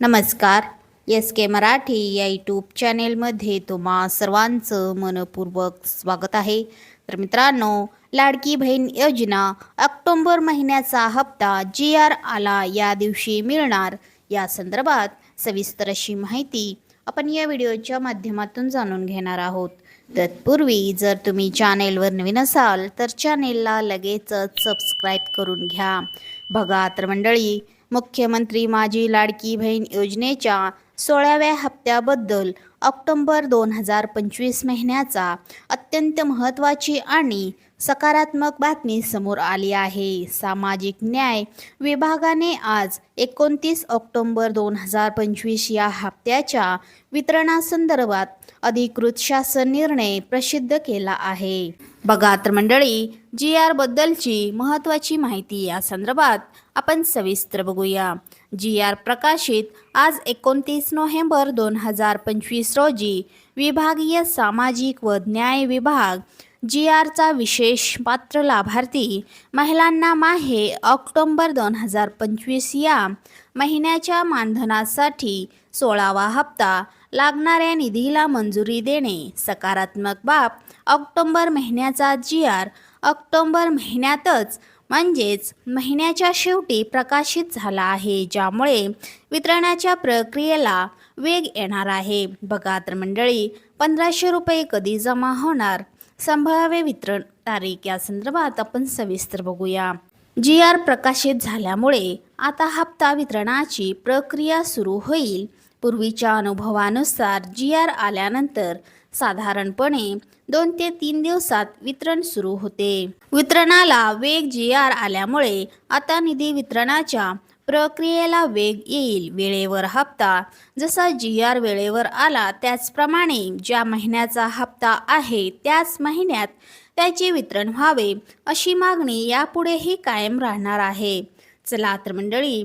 नमस्कार. एस के मराठी या यूट्यूब चॅनेलमध्ये तुम्हा सर्वांचं मनपूर्वक स्वागत आहे. तर मित्रांनो लाडकी बहीण योजना ऑक्टोंबर महिन्याचा हप्ता जी आर आला या दिवशी मिळणार. या संदर्भात सविस्तर अशी माहिती आपण या व्हिडिओच्या माध्यमातून जाणून घेणार आहोत. तत्पूर्वी जर तुम्ही चॅनेलवर नवीन असाल तर चॅनेलला लगेचच सबस्क्राईब करून घ्या. बघा तर मंडळी मुख्यमंत्री माझी लाडकी बहीण योजनेच्या सोळाव्या हप्त्याबद्दल ऑक्टोंबर दोन हजार पंचवीस महिन्याचा अत्यंत महत्त्वाची आणि सकारात्मक बातमी समोर आली आहे. सामाजिक न्याय विभागाने आज एकोणतीस ऑक्टोंबर दोन हजार पंचवीस या हप्त्याच्या वितरणासंदर्भात अधिकृत शासन निर्णय प्रसिद्ध केला आहे. बघा तर मंडळी जी आर बद्दलची महत्त्वाची माहिती या संदर्भात आपण सविस्तर बघूया. जी आर प्रकाशित आज एकोणतीस नोव्हेंबर दोन हजार पंचवीस रोजी विभागीय सामाजिक व न्याय विभाग जी आरचा विशेष पात्र लाभार्थी महिलांना माहे ऑक्टोंबर दोन हजार पंचवीस या महिन्याच्या मानधनासाठी सोळावा हप्ता लागणाऱ्या निधीला मंजुरी देणे. सकारात्मक बाब ऑक्टोंबर महिन्याचा जी आर ऑक्टोंबर महिन्यातच म्हणजेच महिन्याच्या शेवटी प्रकाशित झाला आहे ज्यामुळे वितरणाच्या प्रक्रियेला वेग येणार आहे. बघा तर मंडळी पंधराशे रुपये कधी जमा होणार? संभाव्य वितरण तारीख या संदर्भात आपण सविस्तर बघूया. जी आर प्रकाशित झाल्यामुळे आता हप्ता वितरणाची प्रक्रिया सुरू होईल. पूर्वीच्या अनुभवानुसार जी आर आल्यानंतर साधारणपणे दोन ते तीन दिवसात वितरण सुरू होते. वितरणाला वेग जी आर आल्यामुळे आता निधी वितरणाच्या प्रक्रियेला वेग येईल वेळेवर हप्ता. जसा जी आर वेळेवर आला त्याचप्रमाणे ज्या महिन्याचा हप्ता आहे त्याच महिन्यात त्याचे वितरण व्हावे अशी मागणी यापुढेही कायम राहणार आहे. चला तर मंडळी